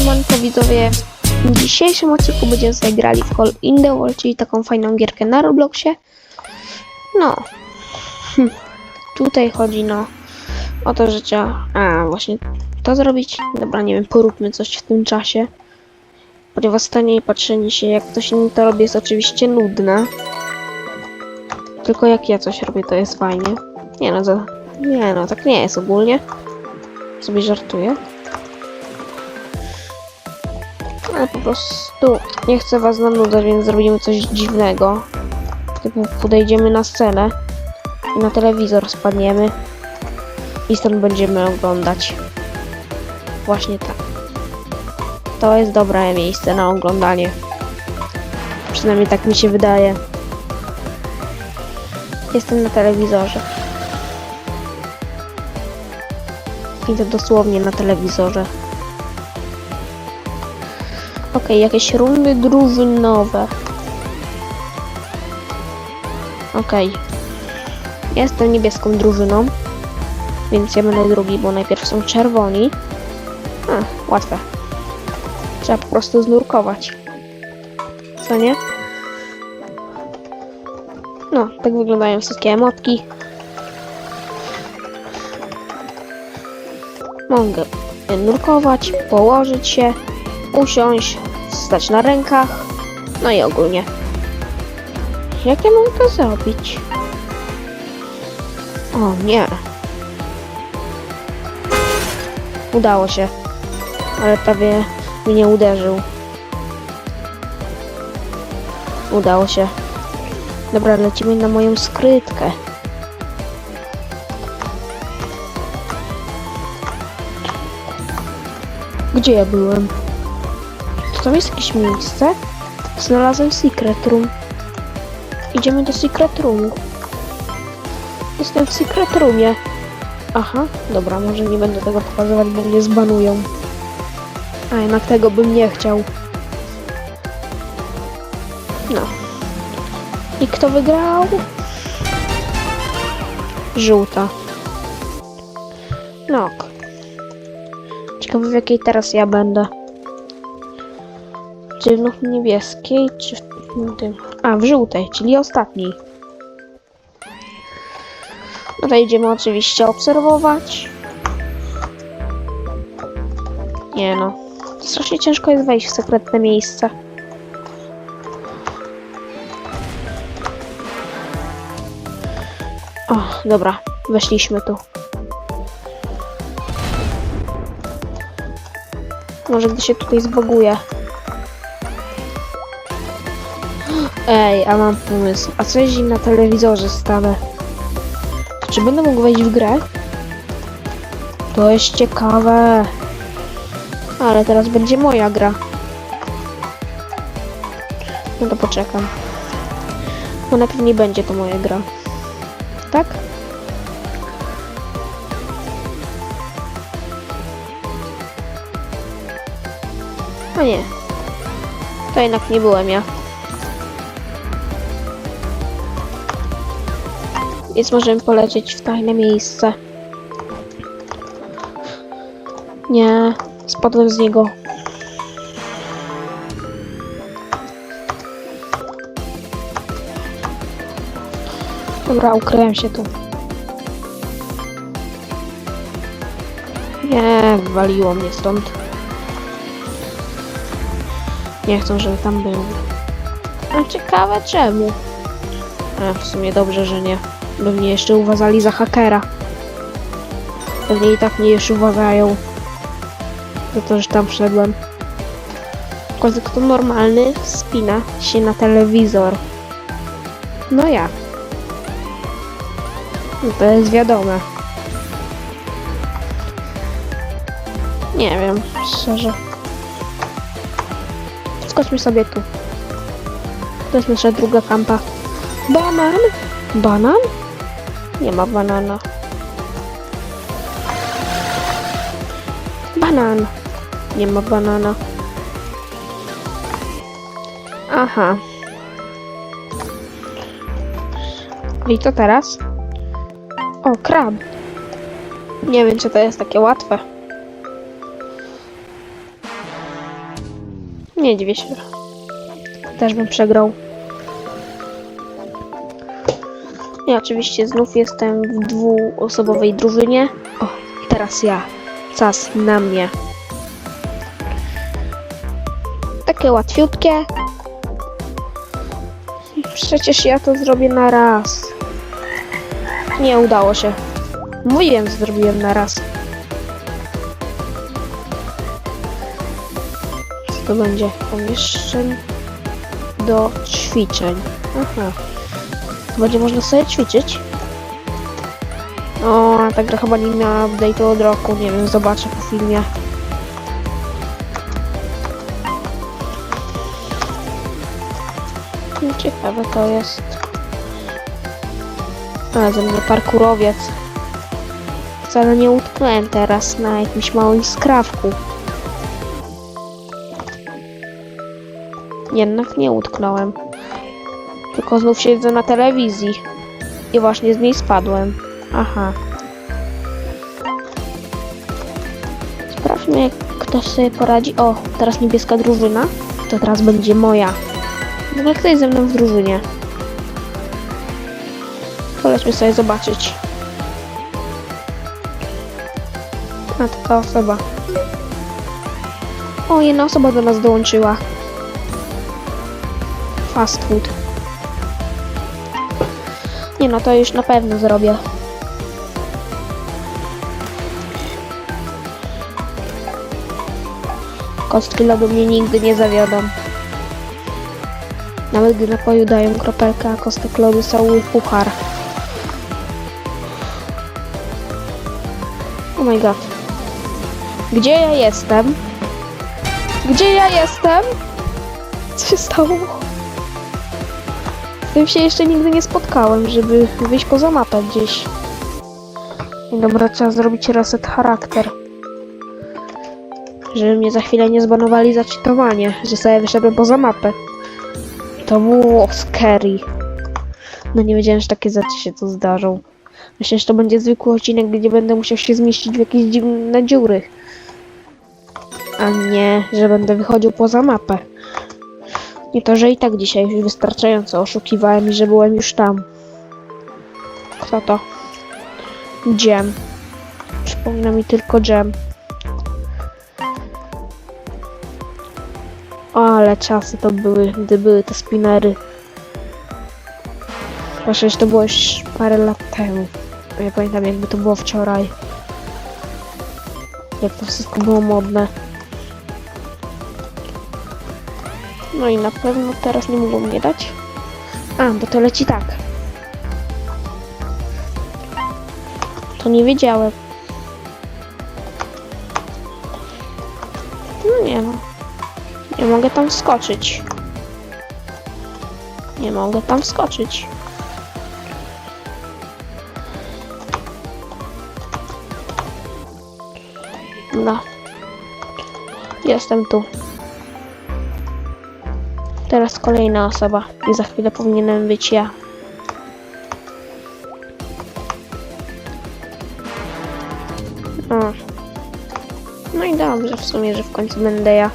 Siemanko widzowie, w dzisiejszym odcinku będziemy sobie grali w Call in the World, czyli taką fajną gierkę na Robloxie. No, hm. tutaj chodzi no o to, że trzeba, a właśnie to zrobić. Dobra, nie wiem, poróbmy coś w tym czasie. Ponieważ stanie i patrzenie się jak ktoś inny to robi jest oczywiście nudne. Tylko jak ja coś robię to jest fajnie. Nie no, za, nie no, tak nie jest ogólnie. Sobie żartuję. Ale po prostu nie chcę was nanudzać, więc zrobimy coś dziwnego. Typu podejdziemy na scenę i na telewizor spadniemy i stąd będziemy oglądać. Właśnie tak. To jest dobre miejsce na oglądanie. Przynajmniej tak mi się wydaje. Jestem na telewizorze. I to dosłownie na telewizorze. Okej, jakieś rundy drużynowe. Okej. Jestem niebieską drużyną. Więc ja będę drugi, bo najpierw są czerwoni. A, łatwe. Trzeba po prostu znurkować. Co nie? No, tak wyglądają wszystkie emotki. Mogę nurkować, położyć się, usiąść, stać na rękach, no i ogólnie. Jak ja mam to zrobić? O nie. Udało się. Ale prawie mnie uderzył. Udało się. Dobra, lecimy na moją skrytkę. Gdzie ja byłem? Czy tam jest jakieś miejsce? Znalazłem secret room. Idziemy do secret roomu. Jestem w secret roomie. Aha, dobra, może nie będę tego pokazywać, bo mnie zbanują. A jednak tego bym nie chciał. No. I kto wygrał? Żółta. No. Ciekawe w jakiej teraz ja będę. Czy w niebieskiej, czy w tym... A, w żółtej, czyli ostatniej. No to idziemy oczywiście obserwować. Nie no. Strasznie ciężko jest wejść w sekretne miejsce. O, dobra. Weszliśmy tu. Może gdy się tutaj zboguje. Ej, a mam pomysł. A co jeśli na telewizorze stanę? Czy będę mógł wejść w grę? To jest ciekawe. Ale teraz będzie moja gra. No to poczekam. Bo najpierw nie będzie to moja gra. Tak? A nie. To jednak nie byłem ja. Więc możemy polecieć w tajne miejsce. Nie, spadłem z niego. Dobra, ukryłem się tu. Nie, waliło mnie stąd. Nie chcą, żeby tam był. A ciekawe czemu. A, w sumie dobrze, że nie. By mnie jeszcze uważali za hakera. Pewnie i tak mnie już uważają. Za to, że tam wszedłem. Tylko kto normalny spina się na telewizor. No ja. No to jest wiadome. Nie wiem, szczerze. Skoczmy sobie tu. To jest nasza druga kampa. Banan? Banan? Nie ma banana. Banan. Nie ma banana. Aha. I co teraz? O, krab. Nie wiem, czy to jest takie łatwe. Nie dziwię się. Też bym przegrał. Ja oczywiście znów jestem w dwuosobowej drużynie. O, teraz ja. Czas na mnie. Takie łatwiutkie. Przecież ja to zrobię na raz. Nie udało się. Mówiłem, że zrobiłem na raz. Co to będzie? Pomieszczeń do ćwiczeń. Aha. Będzie można sobie ćwiczyć. O, ta gra chyba nie miała update'u od roku. Nie wiem, zobaczę po filmie. No, Ciekawe to jest. Ale ze mnie parkurowiec. Wcale nie utknąłem teraz na jakimś małym skrawku. Jednak nie utknąłem. Tylko znów siedzę na telewizji. I właśnie z niej spadłem. Aha. Sprawdźmy, jak ktoś sobie poradzi. O, teraz niebieska drużyna. To teraz będzie moja. W ogóle kto jest ze mną w drużynie? Polećmy sobie zobaczyć. A to ta osoba. O, jedna osoba do nas dołączyła. Fast food. No, to już na pewno zrobię. Kostki lodu mnie nigdy nie zawiodą. Nawet gdy napoju dają kropelkę, a kostek lodu cały puchar. Oh my god. Gdzie ja jestem? Gdzie ja jestem? Co się stało? Tym się jeszcze nigdy nie spotkałem, żeby wyjść poza mapę gdzieś. Dobra, trzeba zrobić reset charakter. Żeby mnie za chwilę nie zbanowali za czytowanie, że sobie wyszedłem poza mapę. To było scary. No nie wiedziałem, że takie rzeczy się tu zdarzą. Myślę, że to będzie zwykły odcinek, gdzie będę musiał się zmieścić w jakieś dziwne dziury. A nie, że będę wychodził poza mapę. To, że i tak dzisiaj już wystarczająco oszukiwałem i że byłem już tam. Kto to? Jam. Przypomina mi tylko Jam. O, ale czasy to były, gdy były te spinery. Że to było już parę lat temu. Ja pamiętam jakby to było wczoraj. Jak to wszystko było modne. No i na pewno teraz nie mogą mnie dać. A, bo to leci tak. To nie wiedziałem. No nie no. Nie mogę tam wskoczyć. Nie mogę tam wskoczyć. No. Jestem tu. Teraz kolejna osoba i za chwilę powinienem być ja. O. No i dobrze w sumie, że w końcu będę ja.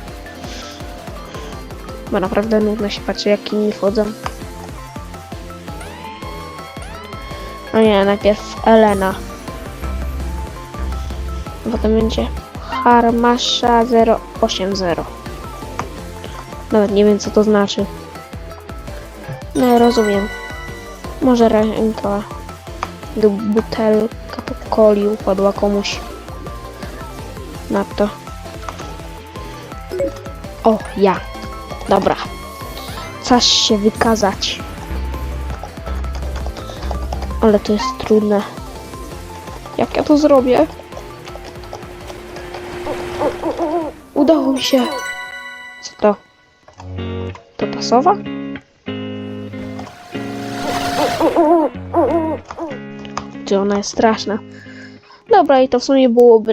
Bo naprawdę nudno się patrzy jak inni wchodzą. No nie, najpierw Elena. Potem będzie Harmasza 080. Nawet nie wiem co to znaczy. No rozumiem. Może ręka lub butelka po coli upadła komuś na to. O, ja. Dobra. Czas się wykazać. Ale to jest trudne. Jak ja to zrobię? Udało mi się. Sowa? Czy ona jest straszna? Dobra, i to w sumie byłoby